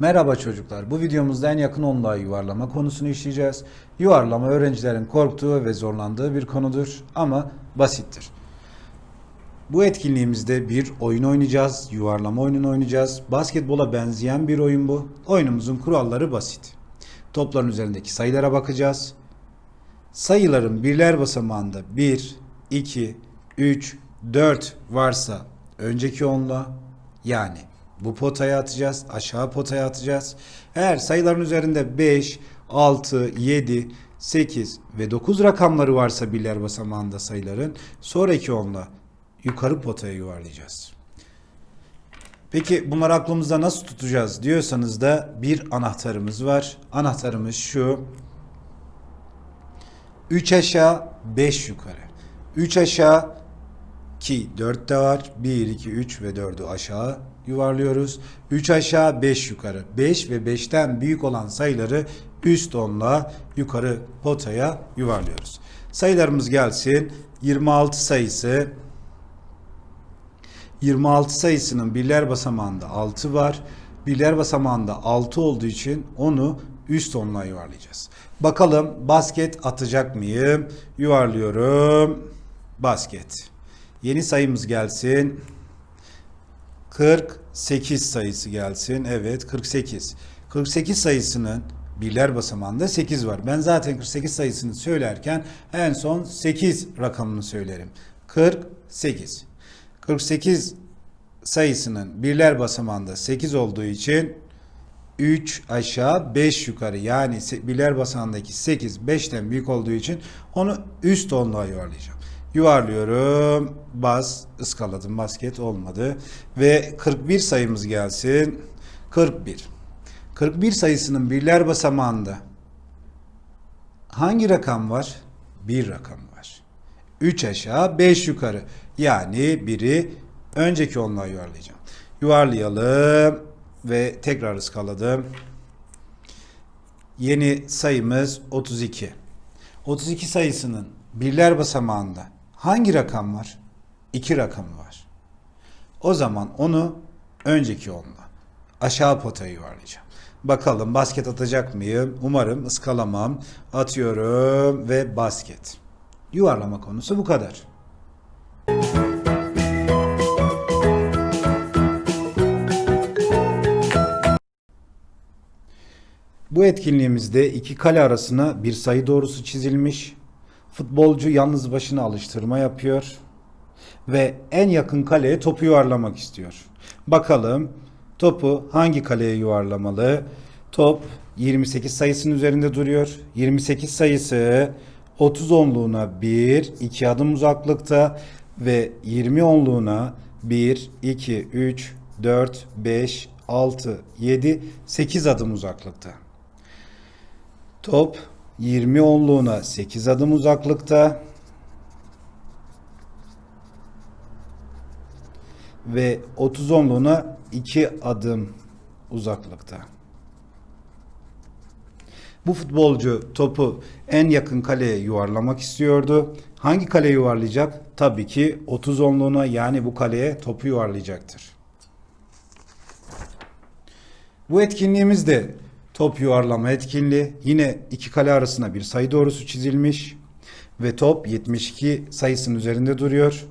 Merhaba çocuklar. Bu videomuzda en yakın onluğa yuvarlama konusunu işleyeceğiz. Yuvarlama öğrencilerin korktuğu ve zorlandığı bir konudur ama basittir. Bu etkinliğimizde bir oyun oynayacağız. Yuvarlama oyununu oynayacağız. Basketbola benzeyen bir oyun bu. Oyunumuzun kuralları basit. Topların üzerindeki sayılara bakacağız. Sayıların birler basamağında 1, 2, 3, 4 varsa önceki onluğa yani bu potaya atacağız, aşağı potaya atacağız. Eğer sayıların üzerinde 5, 6, 7, 8 ve 9 rakamları varsa birler basamağında sayıların sonraki onla yukarı potaya yuvarlayacağız. Peki bunları aklımızda nasıl tutacağız diyorsanız da bir anahtarımız var. Anahtarımız şu. 3 aşağı 5 yukarı. 3 aşağı ki 4 de var. 1, 2, 3 ve 4'ü aşağı yuvarlıyoruz. 3 aşağı 5 yukarı. 5 ve 5'ten büyük olan sayıları üst onla yukarı potaya yuvarlıyoruz. Sayılarımız gelsin. 26 sayısı 26 sayısının birler basamağında 6 var. Birler basamağında 6 olduğu için onu üst onluğa yuvarlayacağız. Bakalım basket atacak mıyım? Yuvarlıyorum. Basket. Yeni sayımız gelsin. 48 sayısı gelsin. Evet 48. 48 sayısının birler basamağında 8 var. Ben zaten 48 sayısını söylerken en son 8 rakamını söylerim. 48. 48 sayısının birler basamağında 8 olduğu için 3 aşağı 5 yukarı yani birler basamağındaki 8 5'ten büyük olduğu için onu üst onluğa yuvarlayacağım. Yuvarlıyorum. Bas, ıskaladım. Basket olmadı. Ve 41 sayımız gelsin. 41. 41 sayısının birler basamağında hangi rakam var? Bir rakam var. 3 aşağı 5 yukarı. Yani biri önceki onluğa yuvarlayacağım. Yuvarlayalım ve tekrar ıskaladım. Yeni sayımız 32. 32 sayısının birler basamağında hangi rakam var? 2 rakamı var. O zaman onu önceki onla aşağı potaya yuvarlayacağım. Bakalım basket atacak mıyım? Umarım ıskalamam. Atıyorum ve basket. Yuvarlama konusu bu kadar. Bu etkinliğimizde iki kale arasına bir sayı doğrusu çizilmiş. Futbolcu yalnız başına alıştırma yapıyor ve en yakın kaleye topu yuvarlamak istiyor. Bakalım topu hangi kaleye yuvarlamalı? Top 28 sayısının üzerinde duruyor. 28 sayısı 30 onluğuna 1, 2 adım uzaklıkta ve 20 onluğuna 1, 2, 3, 4, 5, 6, 7, 8 adım uzaklıkta. Top 20 onluğuna 8 adım uzaklıkta ve 30 onluğuna 2 adım uzaklıkta. Bu futbolcu topu en yakın kaleye yuvarlamak istiyordu. Hangi kaleye yuvarlayacak? Tabii ki 30 onluğuna yani bu kaleye topu yuvarlayacaktır. Bu etkinliğimiz de top yuvarlama etkinliği. Yine iki kale arasına bir sayı doğrusu çizilmiş ve top 72 sayısının üzerinde duruyor.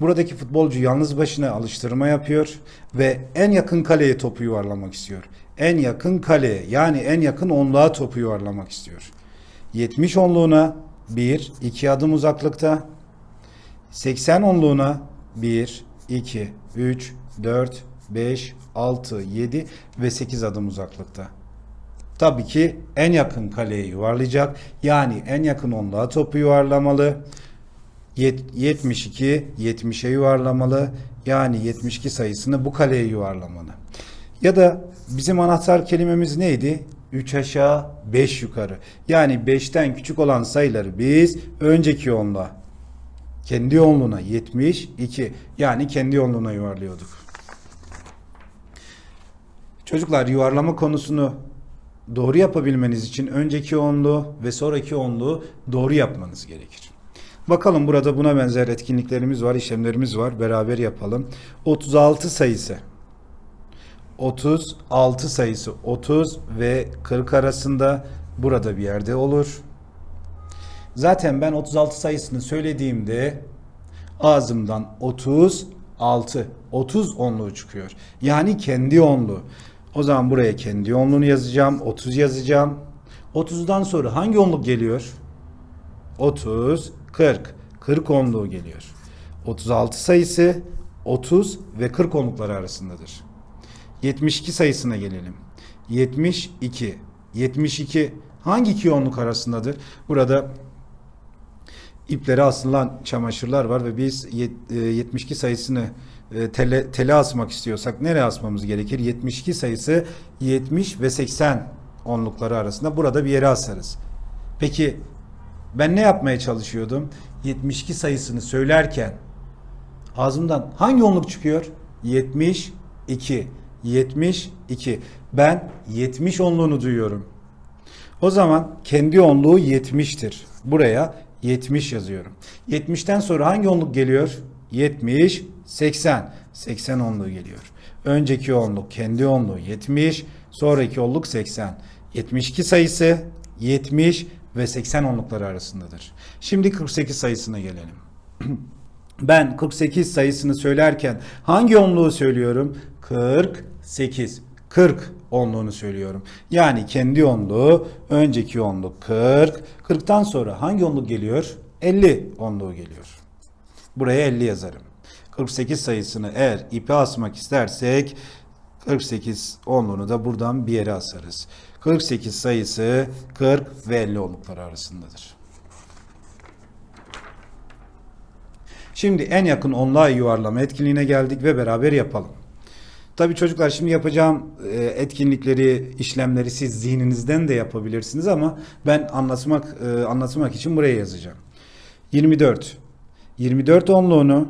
Buradaki futbolcu yalnız başına alıştırma yapıyor ve en yakın kaleye topu yuvarlamak istiyor. En yakın kaleye yani en yakın onluğa topu yuvarlamak istiyor. 70 onluğuna 1 2 adım uzaklıkta 80 onluğuna 1, 2, 3, 4, 5, 6, 7 ve 8 adım uzaklıkta. Tabii ki en yakın kaleye yuvarlayacak. Yani en yakın onluğa topu yuvarlamalı. Yet- 72, 70'e yuvarlamalı. Yani 72 sayısını bu kaleye yuvarlamalı. Ya da bizim anahtar kelimemiz neydi? 3 aşağı 5 yukarı. Yani 5'ten küçük olan sayıları biz önceki onluğa kendi yoğunluğuna 72 yani kendi yoğunluğuna yuvarlıyorduk. Çocuklar yuvarlama konusunu doğru yapabilmeniz için önceki onluğu ve sonraki onluğu doğru yapmanız gerekir. Bakalım burada buna benzer etkinliklerimiz var, işlemlerimiz var. Beraber yapalım. 36 sayısı. 36 sayısı 30 ve 40 arasında burada bir yerde olur. Zaten ben 36 sayısını söylediğimde ağzımdan 36, 30 onluğu çıkıyor. Yani kendi onluğu. O zaman buraya kendi onluğunu yazacağım. 30 yazacağım. 30'dan sonra hangi onluk geliyor? 30, 40. 40 onluğu geliyor. 36 sayısı 30 ve 40 onlukları arasındadır. 72 sayısına gelelim. 72. 72 hangi iki onluk arasındadır? Burada iplere asılan çamaşırlar var ve biz yet- e, 72 sayısını tele, tele asmak istiyorsak nereye asmamız gerekir? 72 sayısı 70 ve 80 onlukları arasında burada bir yere asarız. Peki ben ne yapmaya çalışıyordum? 72 sayısını söylerken ağzımdan hangi onluk çıkıyor? 72. 72. Ben 70 onluğunu duyuyorum. O zaman kendi onluğu 70'tir. Buraya 70 yazıyorum. 70'ten sonra hangi onluk geliyor? 70, 80. 80 onluğu geliyor. Önceki onluk kendi onluğu 70, sonraki onluk 80. 72 sayısı 70 ve 80 onlukları arasındadır. Şimdi 48 sayısına gelelim. Ben 48 sayısını söylerken hangi onluğu söylüyorum? 48. 40 onluğunu söylüyorum. Yani kendi onluğu, önceki onluk 40. 40'tan sonra hangi onluk geliyor? 50 onluğu geliyor. Buraya 50 yazarım. 48 sayısını eğer ipe asmak istersek 48 onluğunu da buradan bir yere asarız. 48 sayısı 40 ve 50 onlukları arasındadır. Şimdi en yakın onluğa yuvarlama etkinliğine geldik ve beraber yapalım. Tabii çocuklar şimdi yapacağım e, etkinlikleri, işlemleri siz zihninizden de yapabilirsiniz ama ben anlatmak e, anlatmak için buraya yazacağım. 24. 24 onluğunu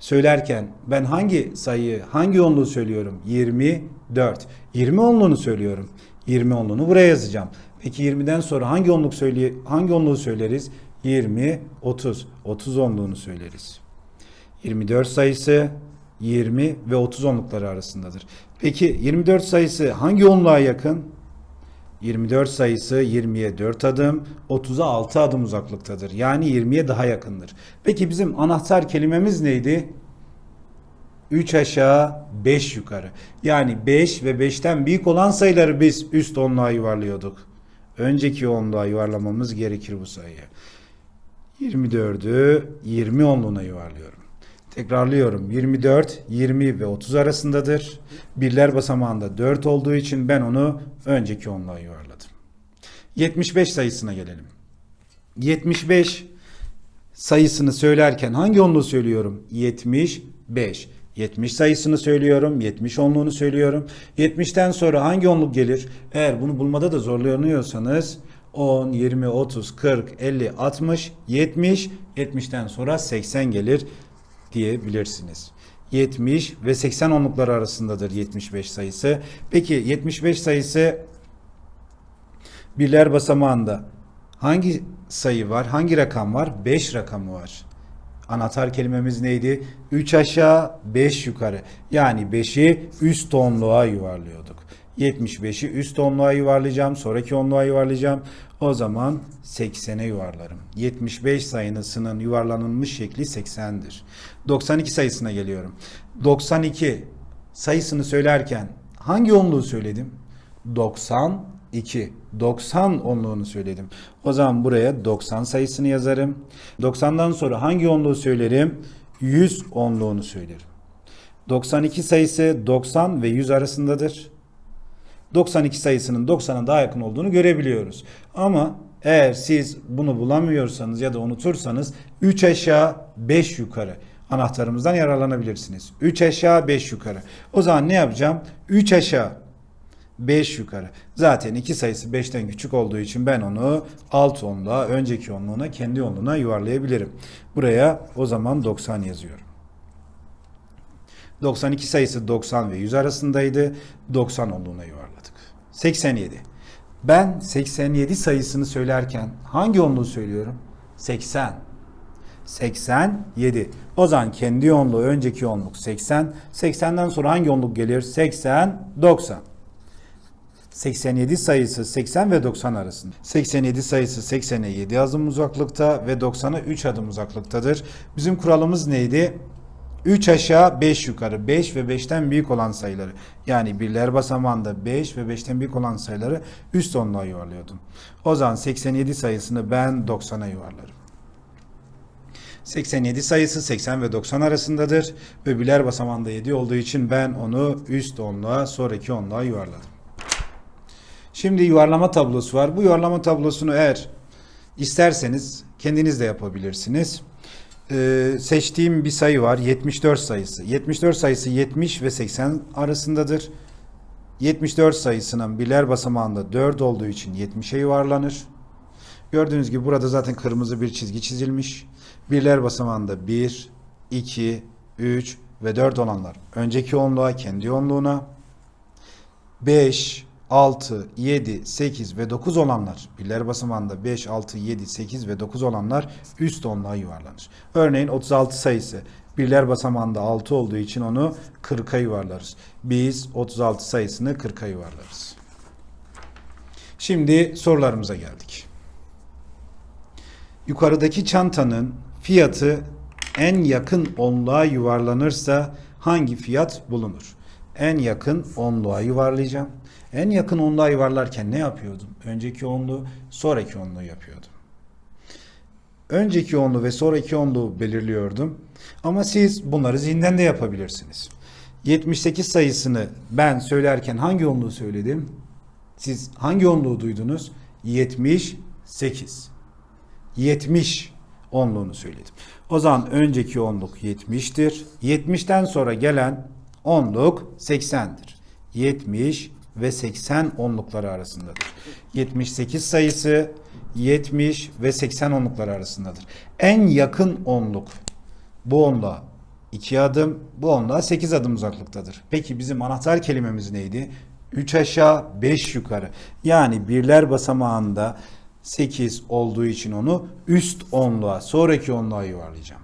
söylerken ben hangi sayıyı, hangi onluğu söylüyorum? 24. 20 onluğunu söylüyorum. 20 onluğunu buraya yazacağım. Peki 20'den sonra hangi onluk söyle hangi onluğu söyleriz? 20, 30. 30 onluğunu söyleriz. 24 sayısı 20 ve 30 onlukları arasındadır. Peki 24 sayısı hangi onluğa yakın? 24 sayısı 20'ye 4 adım, 30'a 6 adım uzaklıktadır. Yani 20'ye daha yakındır. Peki bizim anahtar kelimemiz neydi? 3 aşağı 5 yukarı. Yani 5 ve 5'ten büyük olan sayıları biz üst onluğa yuvarlıyorduk. Önceki onluğa yuvarlamamız gerekir bu sayıyı. 24'ü 20 onluğuna yuvarlıyorum. Tekrarlıyorum. 24, 20 ve 30 arasındadır. Birler basamağında 4 olduğu için ben onu önceki onluğa yuvarladım. 75 sayısına gelelim. 75 sayısını söylerken hangi onluğu söylüyorum? 75. 70 sayısını söylüyorum. 70 onluğunu söylüyorum. 70'ten sonra hangi onluk gelir? Eğer bunu bulmada da zorlanıyorsanız 10, 20, 30, 40, 50, 60, 70, 70'ten sonra 80 gelir diyebilirsiniz. 70 ve 80 onlukları arasındadır 75 sayısı. Peki 75 sayısı birler basamağında hangi sayı var? Hangi rakam var? 5 rakamı var. Anahtar kelimemiz neydi? 3 aşağı 5 yukarı. Yani 5'i üst onluğa yuvarlıyorduk. 75'i üst onluğa yuvarlayacağım. Sonraki onluğa yuvarlayacağım. O zaman 80'e yuvarlarım. 75 sayısının yuvarlanılmış şekli 80'dir. 92 sayısına geliyorum. 92 sayısını söylerken hangi onluğu söyledim? 92. 90 onluğunu söyledim. O zaman buraya 90 sayısını yazarım. 90'dan sonra hangi onluğu söylerim? 100 onluğunu söylerim. 92 sayısı 90 ve 100 arasındadır. 92 sayısının 90'a daha yakın olduğunu görebiliyoruz. Ama eğer siz bunu bulamıyorsanız ya da unutursanız 3 aşağı 5 yukarı anahtarımızdan yararlanabilirsiniz. 3 aşağı 5 yukarı. O zaman ne yapacağım? 3 aşağı 5 yukarı. Zaten iki sayısı 5'ten küçük olduğu için ben onu alt onluğa, önceki onluğuna, kendi onluğuna yuvarlayabilirim. Buraya o zaman 90 yazıyorum. 92 sayısı 90 ve 100 arasındaydı. 90 onluğuna yuvarladık. 87. Ben 87 sayısını söylerken hangi onluğu söylüyorum? 80. 87. O zaman kendi yoğunluğu önceki yoğunluk 80. 80'den sonra hangi yoğunluk gelir? 80, 90. 87 sayısı 80 ve 90 arasında. 87 sayısı 80'e 7 adım uzaklıkta ve 90'a 3 adım uzaklıktadır. Bizim kuralımız neydi? 3 aşağı 5 yukarı 5 ve 5'ten büyük olan sayıları yani birler basamağında 5 ve 5'ten büyük olan sayıları üst onluğa yuvarlıyordum. O zaman 87 sayısını ben 90'a yuvarlarım. 87 sayısı 80 ve 90 arasındadır ve birler basamağında 7 olduğu için ben onu üst onluğa sonraki onluğa yuvarladım. Şimdi yuvarlama tablosu var. Bu yuvarlama tablosunu eğer isterseniz kendiniz de yapabilirsiniz. Ee, seçtiğim bir sayı var. 74 sayısı. 74 sayısı 70 ve 80 arasındadır. 74 sayısının birler basamağında 4 olduğu için 70'e yuvarlanır. Gördüğünüz gibi burada zaten kırmızı bir çizgi çizilmiş. Birler basamağında 1, 2, 3 ve 4 olanlar önceki onluğa, kendi onluğuna. 5, 6, 7, 8 ve 9 olanlar birler basamağında 5, 6, 7, 8 ve 9 olanlar üst onluğa yuvarlanır. Örneğin 36 sayısı birler basamağında 6 olduğu için onu 40'a yuvarlarız. Biz 36 sayısını 40'a yuvarlarız. Şimdi sorularımıza geldik. Yukarıdaki çantanın fiyatı en yakın onluğa yuvarlanırsa hangi fiyat bulunur? En yakın onluğa yuvarlayacağım. En yakın onluğa yuvarlarken ne yapıyordum? Önceki onluğu, sonraki onluğu yapıyordum. Önceki onluğu ve sonraki onluğu belirliyordum. Ama siz bunları zihinden de yapabilirsiniz. 78 sayısını ben söylerken hangi onluğu söyledim? Siz hangi onluğu duydunuz? 78. 70 onluğunu söyledim. O zaman önceki onluk 70'tir. 70'ten sonra gelen onluk 80'dir. 70 ve 80 onlukları arasındadır. 78 sayısı 70 ve 80 onlukları arasındadır. En yakın onluk bu onluğa 2 adım, bu onluğa 8 adım uzaklıktadır. Peki bizim anahtar kelimemiz neydi? 3 aşağı 5 yukarı. Yani birler basamağında 8 olduğu için onu üst onluğa, sonraki onluğa yuvarlayacağım.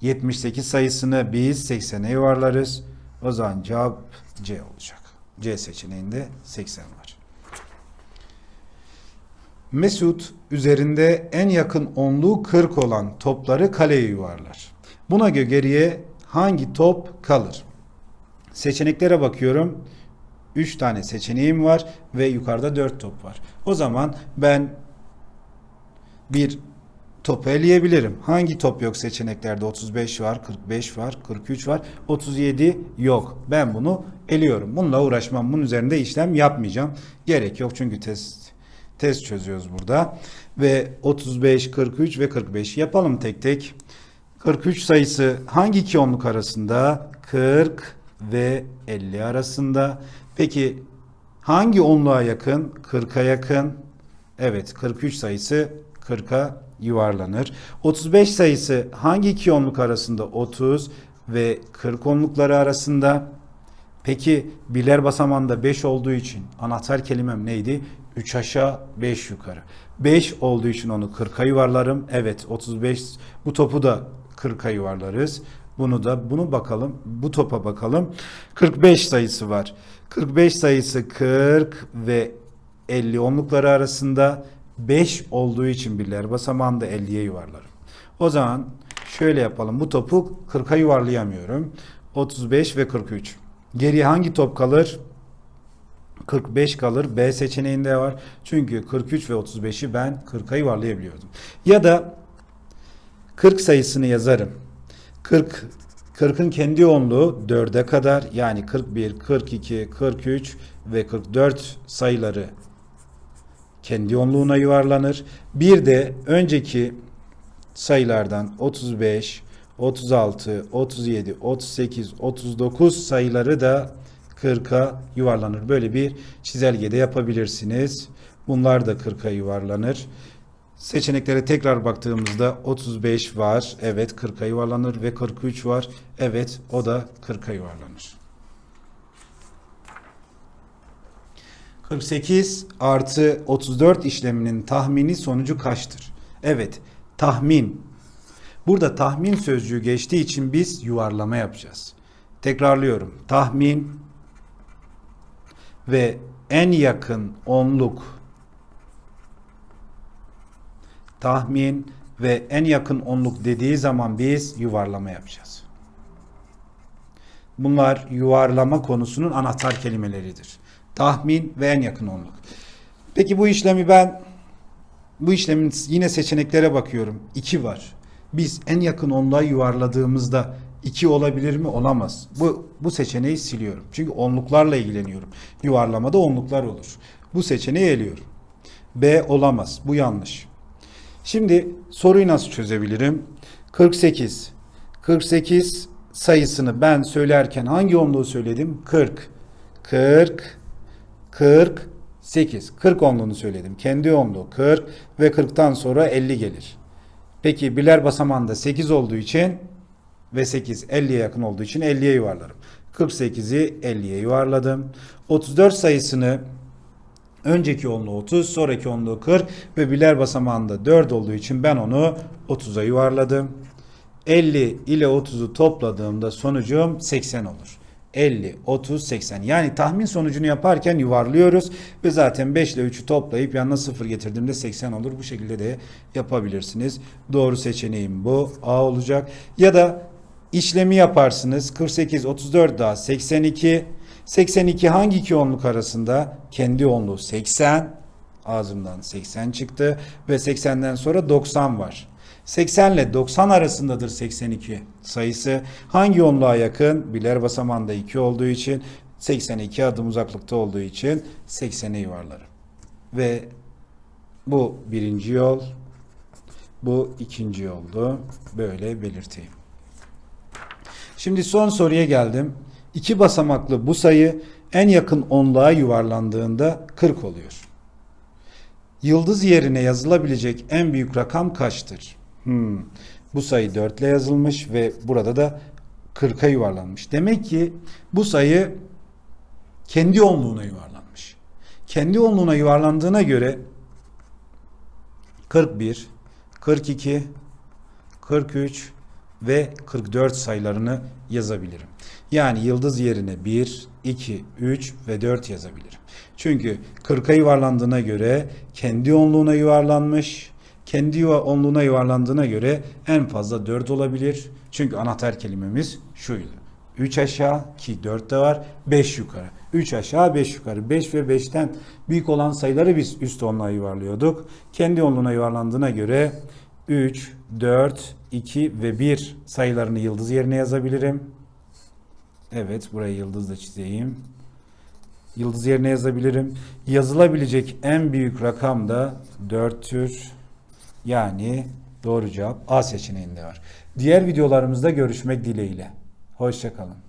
78 sayısını biz 80'e yuvarlarız. O zaman cevap C olacak. C seçeneğinde 80 var. Mesut üzerinde en yakın onluğu 40 olan topları kaleye yuvarlar. Buna göre geriye hangi top kalır? Seçeneklere bakıyorum. 3 tane seçeneğim var ve yukarıda 4 top var. O zaman ben bir topu eleyebilirim. Hangi top yok seçeneklerde? 35 var, 45 var, 43 var, 37 yok. Ben bunu eliyorum. Bununla uğraşmam. Bunun üzerinde işlem yapmayacağım. Gerek yok çünkü test test çözüyoruz burada. Ve 35, 43 ve 45 yapalım tek tek. 43 sayısı hangi iki onluk arasında? 40 ve 50 arasında. Peki hangi onluğa yakın? 40'a yakın. Evet 43 sayısı 40'a yuvarlanır. 35 sayısı hangi iki onluk arasında? 30 ve 40 onlukları arasında. Peki birler basamağında 5 olduğu için anahtar kelimem neydi? 3 aşağı 5 yukarı. 5 olduğu için onu 40'a yuvarlarım. Evet 35 bu topu da 40'a yuvarlarız. Bunu da bunu bakalım. Bu topa bakalım. 45 sayısı var. 45 sayısı 40 ve 50 onlukları arasında 5 olduğu için birler basamağında 50'ye yuvarlarım. O zaman şöyle yapalım. Bu topu 40'a yuvarlayamıyorum. 35 ve 43. Geriye hangi top kalır? 45 kalır. B seçeneğinde var. Çünkü 43 ve 35'i ben 40'a yuvarlayabiliyordum. Ya da 40 sayısını yazarım. 40 40'ın kendi yoğunluğu 4'e kadar yani 41, 42, 43 ve 44 sayıları kendi yoğunluğuna yuvarlanır. Bir de önceki sayılardan 35, 36, 37, 38, 39 sayıları da 40'a yuvarlanır. Böyle bir çizelgede yapabilirsiniz. Bunlar da 40'a yuvarlanır. Seçeneklere tekrar baktığımızda 35 var. Evet 40'a yuvarlanır ve 43 var. Evet o da 40'a yuvarlanır. 48 artı 34 işleminin tahmini sonucu kaçtır? Evet tahmin. Burada tahmin sözcüğü geçtiği için biz yuvarlama yapacağız. Tekrarlıyorum. Tahmin ve en yakın onluk tahmin ve en yakın onluk dediği zaman biz yuvarlama yapacağız. Bunlar yuvarlama konusunun anahtar kelimeleridir. Tahmin ve en yakın onluk. Peki bu işlemi ben bu işlemin yine seçeneklere bakıyorum. 2 var. Biz en yakın onluğa yuvarladığımızda 2 olabilir mi? Olamaz. Bu bu seçeneği siliyorum. Çünkü onluklarla ilgileniyorum. Yuvarlamada onluklar olur. Bu seçeneği eliyorum. B olamaz. Bu yanlış. Şimdi soruyu nasıl çözebilirim? 48. 48 sayısını ben söylerken hangi onluğu söyledim? 40. 40. 48. 40 onluğunu söyledim. Kendi onluğu 40 ve 40'tan sonra 50 gelir. Peki birler basamağında 8 olduğu için ve 8 50'ye yakın olduğu için 50'ye yuvarlarım. 48'i 50'ye yuvarladım. 34 sayısını önceki onluğu 30, sonraki onluğu 40 ve birler basamağında 4 olduğu için ben onu 30'a yuvarladım. 50 ile 30'u topladığımda sonucum 80 olur. 50, 30, 80. Yani tahmin sonucunu yaparken yuvarlıyoruz ve zaten 5 ile 3'ü toplayıp yanına 0 getirdiğimde 80 olur. Bu şekilde de yapabilirsiniz. Doğru seçeneğim bu. A olacak. Ya da işlemi yaparsınız. 48, 34 daha 82. 82 hangi iki onluk arasında? Kendi onluğu 80. Ağzımdan 80 çıktı ve 80'den sonra 90 var. 80 ile 90 arasındadır 82 sayısı. Hangi onluğa yakın? Biler basamağında 2 olduğu için 82 adım uzaklıkta olduğu için 80'e yuvarlarım. Ve bu birinci yol. Bu ikinci yoldu. Böyle belirteyim. Şimdi son soruya geldim. İki basamaklı bu sayı en yakın onluğa yuvarlandığında 40 oluyor. Yıldız yerine yazılabilecek en büyük rakam kaçtır? Hmm. Bu sayı 4 ile yazılmış ve burada da 40'a yuvarlanmış. Demek ki bu sayı kendi onluğuna yuvarlanmış. Kendi onluğuna yuvarlandığına göre 41, 42, 43 ve 44 sayılarını yazabilirim. Yani yıldız yerine 1, 2, 3 ve 4 yazabilirim. Çünkü 40'a yuvarlandığına göre kendi onluğuna yuvarlanmış. Kendi yuva- onluğuna yuvarlandığına göre en fazla 4 olabilir. Çünkü anahtar kelimemiz şuydu. 3 aşağı ki 4 de var. 5 yukarı. 3 aşağı 5 yukarı. 5 ve 5'ten büyük olan sayıları biz üst onluğa yuvarlıyorduk. Kendi onluğuna yuvarlandığına göre 3, 4, 2 ve 1 sayılarını yıldız yerine yazabilirim. Evet burayı yıldızla çizeyim. Yıldız yerine yazabilirim. Yazılabilecek en büyük rakam da 4'tür. Yani doğru cevap A seçeneğinde var. Diğer videolarımızda görüşmek dileğiyle. Hoşçakalın.